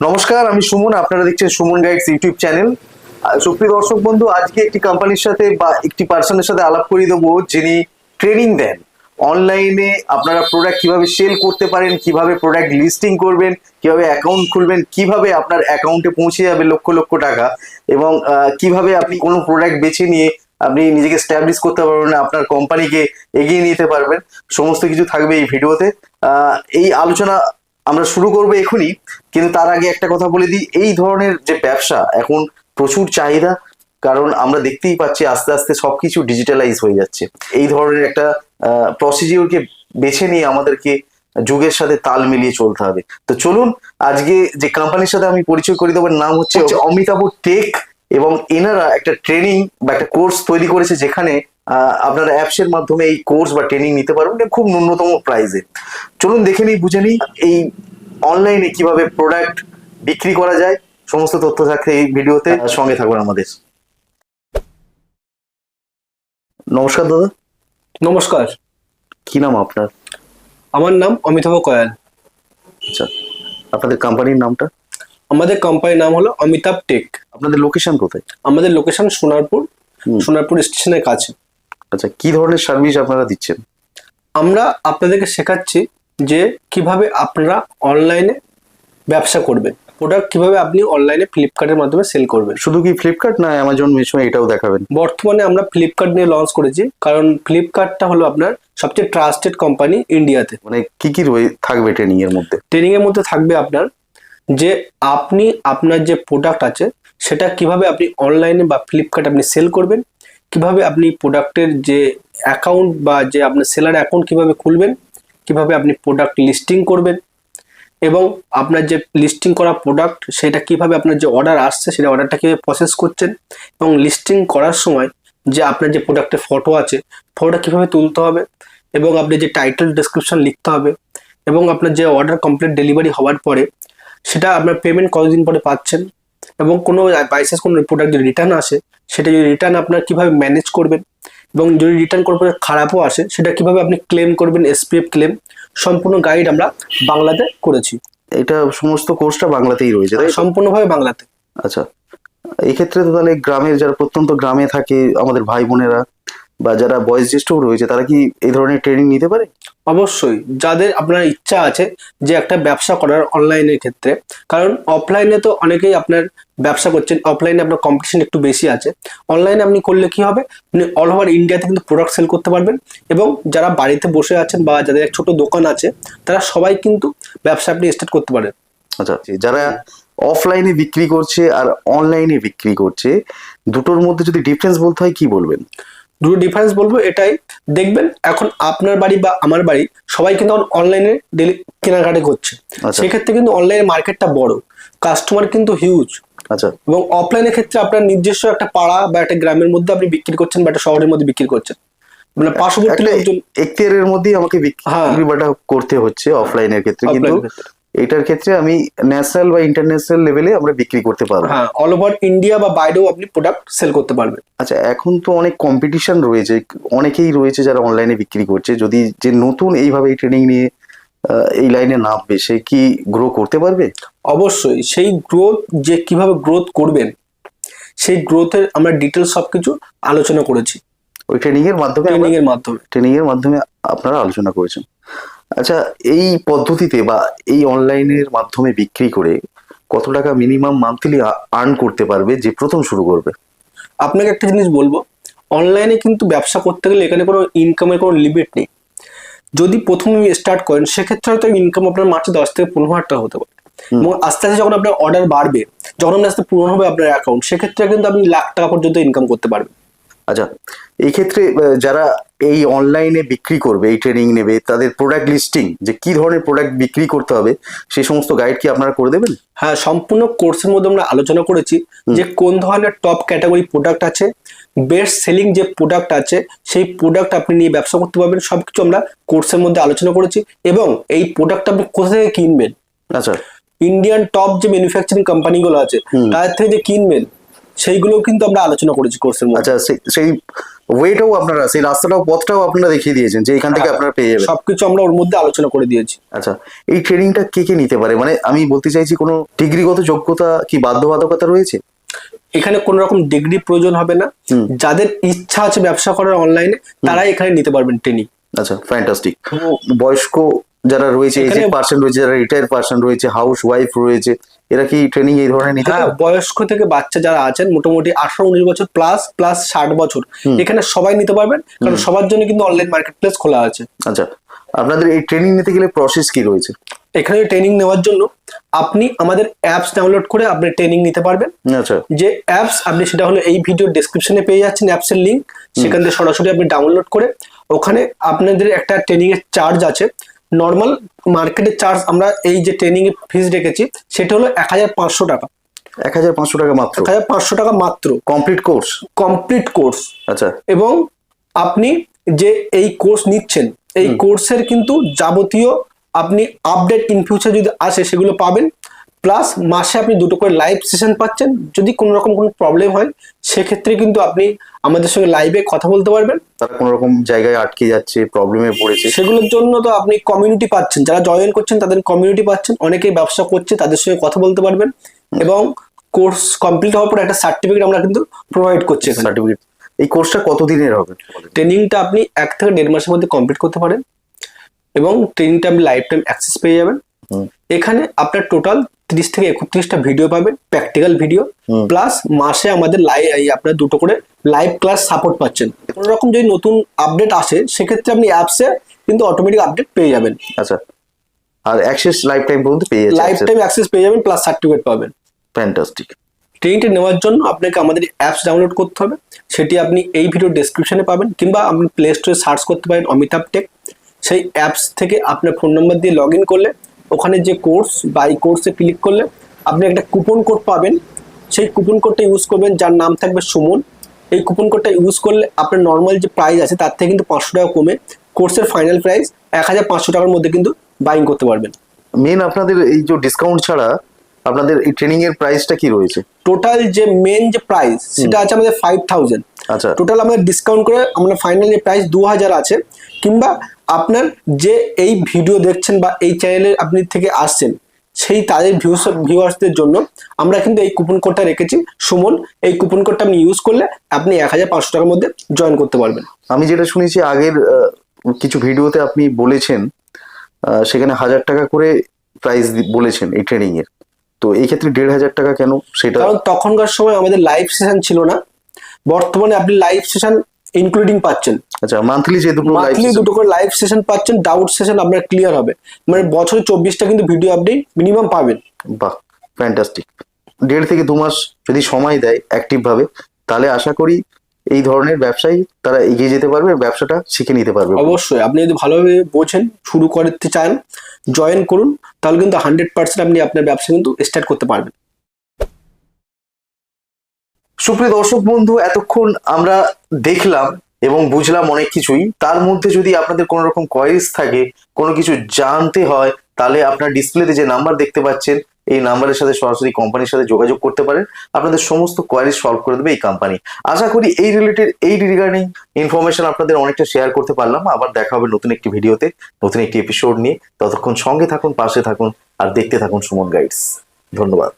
নমস্কার, আমি সুমন, আপনারা দেখছেন সুমন গাইডস ইউটিউব চ্যানেল। সুপ্রিয় দর্শক বন্ধু, আজকে একটি কোম্পানির সাথে বা একটি পার্সনের সাথে আলাপ করিয়ে দেবো, যিনি ট্রেনিং দেন। অনলাইনে আপনারা প্রোডাক্ট কীভাবে সেল করতে পারেন, কীভাবে প্রোডাক্ট লিস্টিং করবেন, কীভাবে অ্যাকাউন্ট খুলবেন, কীভাবে আপনার অ্যাকাউন্টে পৌঁছে যাবে লক্ষ লক্ষ টাকা, এবং কীভাবে আপনি কোনো প্রোডাক্ট বেছে নিয়ে আপনি নিজেকে স্ট্যাবলিশ করতে পারবেন, আপনার কোম্পানিকে এগিয়ে নিতে পারবেন, সমস্ত কিছু থাকবে এই ভিডিওতে এই আলোচনা আমরা শুরু করব এখনই কিন্তু তার আগে একটা কথা বলে দিই এই ধরনের যে ব্যবসা এখন প্রচুর চাহিদা কারণ আমরা দেখতেই পাচ্ছি আস্তে আস্তে সবকিছু ডিজিটালাইজ হয়ে যাচ্ছে। এই ধরনের একটা প্রসিডিওরকে বেছে নিয়ে আমাদেরকে যুগের সাথে তাল মিলিয়ে চলতে হবে। তো চলুন আজকে যে কোম্পানির সাথে আমি পরিচয় করে দেবো নাম হচ্ছে অমিতাভ টেক এবং এনারা একটা ট্রেনিং বা একটা কোর্স তৈরি করেছে যেখানে আপনারা অ্যাপসের মাধ্যমে এই কোর্স বা ট্রেনিং নিতে পারবেন খুব ন্যূনতম প্রাইসে চলুন দেখে নিই বুঝে নিই এই অনলাইনে কীভাবে প্রোডাক্ট বিক্রি করা যায় সমস্ত তথ্য থাকছে এই ভিডিওতে সঙ্গে থাকবেন আমাদের। নমস্কার দাদা। নমস্কার। কি নাম আপনার? আমার নাম অমিতাভ কয়াল। আচ্ছা আপনাদের কোম্পানির নামটা? আমাদের কোম্পানির নাম হলো অমিতাভ টেক আপনাদের লোকেশন কোথায়? আমাদের লোকেশন সোনারপুর সোনারপুর স্টেশনের কাছে। আচ্ছা কি ধরনের সার্ভিস আপনারা দিচ্ছেন? আমরা আপনাদেরকে শেখাচ্ছি যে কীভাবে আপনারা অনলাইনে ব্যবসা করবেন। প্রোডাক্ট কীভাবে আপনি অনলাইনে ফ্লিপকার্টের মাধ্যমে সেল করবেন। শুধু কি ফ্লিপকার্ট না অ্যামাজন মিশো এটাও দেখাবেন। বর্তমানে আমরা ফ্লিপকার্ট নিয়ে লঞ্চ করেছি কারণ ফ্লিপকার্টটা হলো আপনার সবচেয়ে ট্রাস্টেড কোম্পানি ইন্ডিয়াতে মানে কি কি রয়ে থাকবে ট্রেনিং এর মধ্যে? ট্রেনিং এর মধ্যে থাকবে আপনার যে আপনি আপনার যে প্রোডাক্ট আছে সেটা কীভাবে আপনি অনলাইনে বা ফ্লিপকার্ট আপনি সেল করবেন কীভাবে আপনি প্রোডাক্টের যে অ্যাকাউন্ট বা যে আপনার সেলার অ্যাকাউন্ট কীভাবে খুলবেন, কীভাবে আপনি প্রোডাক্ট লিস্টিং করবেন এবং আপনার যে লিস্টিং করা প্রোডাক্ট সেটা কীভাবে আপনার যে অর্ডার আসছে, সেটা অর্ডারটা কীভাবে প্রসেস করছেন এবং লিস্টিং করার সময় যে আপনার যে প্রোডাক্টের ফটো আছে ফটোটা কীভাবে তুলতে হবে এবং আপনি যে টাইটেল ডেসক্রিপশন লিখতে হবে এবং আপনার যে অর্ডার কমপ্লিট ডেলিভারি হওয়ার পরে, সেটা আপনার পেমেন্ট কতদিন পরে পাচ্ছেন এবং কোনো বাইসেস কোনো প্রোডাক্ট যদি রিটার্ন আসে সেটা যদি রিটার্ন আপনার কীভাবে ম্যানেজ করবেন এবং যদি রিটার্ন করার পরে খারাপও আসে সেটা কীভাবে আপনি ক্লেম করবেন এসপিএফ ক্লেম সম্পূর্ণ গাইড আমরা বাংলাতে করেছি। এটা সমস্ত কোর্সটা বাংলাতেই রয়েছে তাই সম্পূর্ণভাবে বাংলাতে। আচ্ছা। এক্ষেত্রে ক্ষেত্রে তো তাহলে গ্রামের যারা প্রত্যন্ত গ্রামে থাকে আমাদের ভাই বোনেরা বা যারা বয়োজ্যেষ্ঠও রয়েছে তারা কি এই ধরনের ট্রেনিং নিতে পারে? অবশ্যই। যাদের আপনার ইচ্ছা আছে যে একটা ব্যবসা করার অনলাইনের ক্ষেত্রে কারণ অফলাইনে তো অনেকেই আপনার ব্যবসা করছেন অফলাইনে আপনার কম্পিটিশন একটু বেশি আছে। অনলাইনে আপনি করলে কি হবে? আপনি অল ওভার ইন্ডিয়াতে কিন্তু প্রোডাক্ট সেল করতে পারবেন এবং যারা বাড়িতে বসে আছেন বা যাদের এক ছোট দোকান আছে তারা সবাই কিন্তু ব্যবসা আপনি স্টার্ট করতে পারেন। আচ্ছা যারা অফলাইনে বিক্রি করছে আর অনলাইনে বিক্রি করছে দুটোর মধ্যে যদি ডিফারেন্স বলতে হয় কি বলবেন? দুটো ডিফারেন্স বলব এটাই। দেখবেন এখন আপনার বাড়ি বা আমার বাড়ি সবাই কিন্তু অনলাইনে ডেলি কেনাকাটা করছে। আচ্ছা। সেক্ষেত্রে কিন্তু অনলাইনে মার্কেটটা বড়। কাস্টমার কিন্তু হিউজ আচ্ছা। এবং অফলাইনের ক্ষেত্রে আপনার নিজস্ব একটা পাড়া বা একটা গ্রামের মধ্যে আপনি বিক্রি করছেন বা একটা শহরের মধ্যে বিক্রি করছেন। মানে পার্শ্ববর্তী একটা লোকজন এখতিয়ারের মধ্যেই আমাকে হ্যাঁ। বিক্রি বাটা করতে হচ্ছে অফলাইনের ক্ষেত্রে। কিন্তু। এটার ক্ষেত্রে আমি ন্যাশনাল বা ইন্টারন্যাশনাল লেভেলে আমরা বিক্রি করতে পারব। হ্যাঁ অল ওভার ইন্ডিয়া বা বাইরেও আপনি প্রোডাক্ট সেল করতে পারবেন। আচ্ছা এখন তো অনেক কম্পিটিশন রয়েছে অনেকেই রয়েছে যারা অনলাইনে বিক্রি করছে। যদি যে নতুন এইভাবে এই ট্রেনিং নিয়ে এই লাইনে নামবে সে কি গ্রো করতে পারবে? অবশ্যই সেই গ্রোথ যে কীভাবে গ্রোথ করবেন সেই গ্রোথের আমরা ডিটেলস সবকিছু আলোচনা করেছি। ওই ট্রেনিং এর মাধ্যমে ট্রেনিং এর মাধ্যমে। ট্রেনিং এর মাধ্যমে আপনারা আলোচনা করেছেন। আচ্ছা এই পদ্ধতিতে বা এই অনলাইনের মাধ্যমে বিক্রি করে কত টাকা মিনিমাম মান্থলি আর্ন করতে পারবে যে প্রথম শুরু করবে? আপনাকে একটা জিনিস বলব অনলাইনে কিন্তু ব্যবসা করতে গেলে এখানে কোনো ইনকামের কোনো লিমিট নেই। যদি প্রথমে স্টার্ট করেন সেক্ষেত্রে হয়তো ইনকাম আপনার মাসে দশ থেকে পনেরো হাজার টাকা হতে পারে। এবং আস্তে আস্তে যখন আপনার অর্ডার বাড়বে যখন আপনার আস্তে পূরণ হবে আপনার অ্যাকাউন্ট সেক্ষেত্রে কিন্তু আপনি লাখ টাকা পর্যন্ত ইনকাম করতে পারবেন। আচ্ছা এই ক্ষেত্রে যারা এই অনলাইনে বিক্রি করবে এই ট্রেনিং নেবে তাদের প্রোডাক্ট লিস্টিং যে কি ধরনের প্রোডাক্ট বিক্রি করতে হবে সেই সমস্ত গাইড কি আপনারা করে দেবেন? হ্যাঁ সম্পূর্ণ কোর্সের মধ্যে আমরা আলোচনা করেছি যে কোন ধরনের টপ ক্যাটাগরি প্রোডাক্ট আছে বেস্ট সেলিং যে প্রোডাক্ট আছে সেই প্রোডাক্ট আপনি নিয়ে ব্যবসা করতে পারবেন সবকিছু আমরা কোর্সের মধ্যে আলোচনা করেছি এবং এই প্রোডাক্ট আপনি কোথা থেকে কিনবেন? আচ্ছা। ইন্ডিয়ান টপ যে ম্যানুফ্যাকচারিং কোম্পানিগুলো আছে। তাদের থেকে যে কিনবেন সেইগুলো কিন্তু আমরা আলোচনা করেছি কোর্সের মধ্যে। আচ্ছা সেই ওয়েটাও আপনারা সেই রাস্তাটাও পথটাও আপনারা দেখিয়ে দিয়েছেন যে এখান থেকে হ্যাঁ। আপনারা পেয়ে যাবেন। সবকিছু আমরা ওর মধ্যে আলোচনা করে দিয়েছি। আচ্ছা এই ট্রেনিংটা কে কে নিতে পারে? মানে আমি বলতে চাইছি কোনো ডিগ্রিগত যোগ্যতা কি বাধ্যবাধকতা রয়েছে? এখানে কোনো রকম ডিগ্রি প্রয়োজন হবে না। যাদের ইচ্ছা আছে ব্যবসা করার অনলাইনে তারাই এখানে নিতে পারবেন ট্রেনিং আচ্ছা ফ্যান্টাস্টিক বয়স্ক যারা রয়েছে এজেড পার্সন রয়েছে যারা রিটায়ার পার্সন রয়েছে হাউস ওয়াইফ রয়েছে এরা কি ট্রেনিং এই ধরনের নিতে হ্যাঁ বয়স্ক থেকে বাচ্চা যারা আছেন মোটামুটি আঠারো উনিশ বছর প্লাস প্লাস ষাট বছর এখানে সবাই নিতে পারবেন কারণ সবার জন্য কিন্তু অনলাইন মার্কেট প্লেস খোলা আছে। আচ্ছা আপনাদের এই ট্রেনিং নিতে গেলে প্রসেস কি রয়েছে? এখানে ট্রেনিং নেওয়ার জন্য আপনি আমাদের অ্যাপস ডাউনলোড করে আপনি ট্রেনিং নিতে পারবেন। আচ্ছা। যে অ্যাপস আপনি সেটা হলো এই ভিডিও ডেসক্রিপশনে পেয়ে যাচ্ছেন অ্যাপসের লিঙ্ক সেখান থেকে সরাসরি আপনি ডাউনলোড করে ওখানে আপনাদের একটা ট্রেনিং এর চার্জ আছে। নর্মাল মার্কেটের চার্জ আমরা এই যে ট্রেনিং এর ফিস রেখেছি সেটা হলো এক হাজার পাঁচশো টাকা। এক হাজার পাঁচশো টাকা মাত্র? এক হাজার পাঁচশো টাকা মাত্র। কমপ্লিট কোর্স কমপ্লিট কোর্স আচ্ছা। এবং আপনি যে এই কোর্স নিচ্ছেন এই কোর্সের কিন্তু যাবতীয় আপনি আপডেট ইন ফিউচার যদি আসে সেগুলো পাবেন। প্লাস মাসে আপনি দুটো করে লাইভ সেশন পাচ্ছেন। যদি কোনো রকম কোনো প্রবলেম হয় সেক্ষেত্রে কিন্তু আপনি আমাদের সঙ্গে লাইভে কথা বলতে পারবেন। তারা কোনো রকম জায়গায় আটকে যাচ্ছে প্রবলেমে পড়েছে। সেগুলোর জন্য তো আপনি কমিউনিটি পাচ্ছেন। যারা জয়েন করছেন তাদের কমিউনিটি পাচ্ছেন। অনেকেই ব্যবসা করছে তাদের সঙ্গে কথা বলতে পারবেন। এবং কোর্স কমপ্লিট হওয়ার পর একটা সার্টিফিকেট আমরা কিন্তু প্রোভাইড করছি সার্টিফিকেট এই কোর্সটা কতদিনের হবে? ট্রেনিংটা আপনি এক থেকে দেড় মাসের মধ্যে কমপ্লিট করতে পারেন। এবং ট্রেনিংটা আপনি লাইফ টাইম অ্যাক্সেস পেয়ে যাবেন। এখানে আপনার টোটাল তিরিশ থেকে একত্রিশটা ভিডিও পাবেন প্র্যাকটিক্যাল ভিডিও প্লাস মাসে আমাদের লাইভ আপনার দুটো করে লাইভ ক্লাস সাপোর্ট পাচ্ছেন। কোনো রকম যদি নতুন আপডেট আসে সেক্ষেত্রে আপনি অ্যাপসে কিন্তু অটোমেটিক আপডেট পেয়ে যাবেন। আচ্ছা। আর অ্যাক্সেস লাইফ টাইম পর্যন্ত পেয়ে যাবেন লাইফ টাইম অ্যাক্সেস পেয়ে যাবেন প্লাস সার্টিফিকেট পাবেন। ফ্যান্টাস্টিক ট্রেনিংটা নেওয়ার জন্য আপনাকে আমাদের অ্যাপস ডাউনলোড করতে হবে। সেটি আপনি এই ভিডিও ডেসক্রিপশনে পাবেন কিংবা আপনি প্লে স্টোরে সার্চ করতে পারেন অমিতাভ টেক সেই অ্যাপস থেকে আপনার ফোন নম্বর দিয়ে লগ ইন করলে ওখানে যে কোর্স বা এই কোর্সে ক্লিক করলে আপনি একটা কুপন কোড পাবেন। সেই কুপন কোডটা ইউজ করবেন, যার নাম থাকবে সুমন। এই কুপন কোডটা ইউজ করলে আপনার নর্মাল যে প্রাইস আছে, তার থেকে কিন্তু পাঁচশো টাকা কমে কোর্সের ফাইনাল প্রাইস এক হাজার পাঁচশো টাকার মধ্যে কিন্তু বাইং করতে পারবেন। মেন আপনাদের এই যে ডিসকাউন্ট ছাড়া আপনাদের এই ট্রেনিং এর প্রাইসটা কি রয়েছে? টোটাল যে মেন যে প্রাইস সেটা আছে আমাদের ফাইভ থাউজেন্ড আচ্ছা। টোটাল আমাদের ডিসকাউন্ট করে আমরা ফাইনাল যে প্রাইস দু হাজার আছে কিংবা আপনার যে এই ভিডিও দেখছেন বা এই চ্যানেলে আপনি থেকে আসছেন সেই তাদের ভিউস ভিউয়ার্সদের জন্য আমরা কিন্তু এই কুপন কোডটা রেখেছি। সুমন এই কুপন কোডটা আপনি ইউজ করলে আপনি এক হাজার পাঁচশো টাকার মধ্যে জয়েন করতে পারবেন। আমি যেটা শুনেছি আগের কিছু ভিডিওতে আপনি বলেছেন সেখানে হাজার টাকা করে প্রাইস বলেছেন এই ট্রেনিং এর। তো এই ক্ষেত্রে দেড় হাজার টাকা কেন? সেটা কারণ তখনকার সময় আমাদের লাইভ সেশন ছিল না। বর্তমানে আপনি লাইভ সেশন ইনক্লুডিং পাচ্ছেন। আচ্ছা মান্থলি যে দুটো মান্থলি দুটো করে লাইভ সেশন পাচ্ছেন ডাউট সেশন আপনার ক্লিয়ার হবে। মানে বছরে চব্বিশটা কিন্তু ভিডিও আপডেট মিনিমাম পাবেন। বাহ ফ্যান্টাস্টিক দেড় থেকে দু মাস যদি সময় দেয় অ্যাক্টিভ ভাবে তাহলে আশা করি এই ধরনের ব্যবসায়ী তারা এগিয়ে যেতে পারবে ব্যবসাটা শিখে নিতে পারবে। অবশ্যই আপনি যদি ভালোভাবে বোঝেন শুরু করতে চান জয়েন করুন, তাহলে কিন্তু হান্ড্রেড পার্সেন্ট আপনি আপনার ব্যবসা কিন্তু স্টার্ট করতে পারবেন। সুপ্রিয় দর্শক বন্ধু, এতক্ষণ আমরা দেখলাম এবং বুঝলাম অনেক কিছুই। তার মধ্যে যদি আপনাদের কোনো রকম কোয়ারিজ থাকে, কোনো কিছু জানতে হয়, তাহলে আপনার ডিসপ্লেতে যে নাম্বার দেখতে পাচ্ছেন এই নাম্বারের সাথে সরাসরি কোম্পানির সাথে যোগাযোগ করতে পারেন। আপনাদের সমস্ত কোয়ারি সলভ করে দেবে এই কোম্পানি আশা করি এই রিলেটেড এই রিগার্ডিং ইনফরমেশন আপনাদের অনেকটা শেয়ার করতে পারলাম। আবার দেখা হবে নতুন একটি ভিডিওতে, নতুন একটি এপিসোড নিয়ে। ততক্ষণ সঙ্গে থাকুন, পাশে থাকুন, আর দেখতে থাকুন সুমন গাইডস ধন্যবাদ।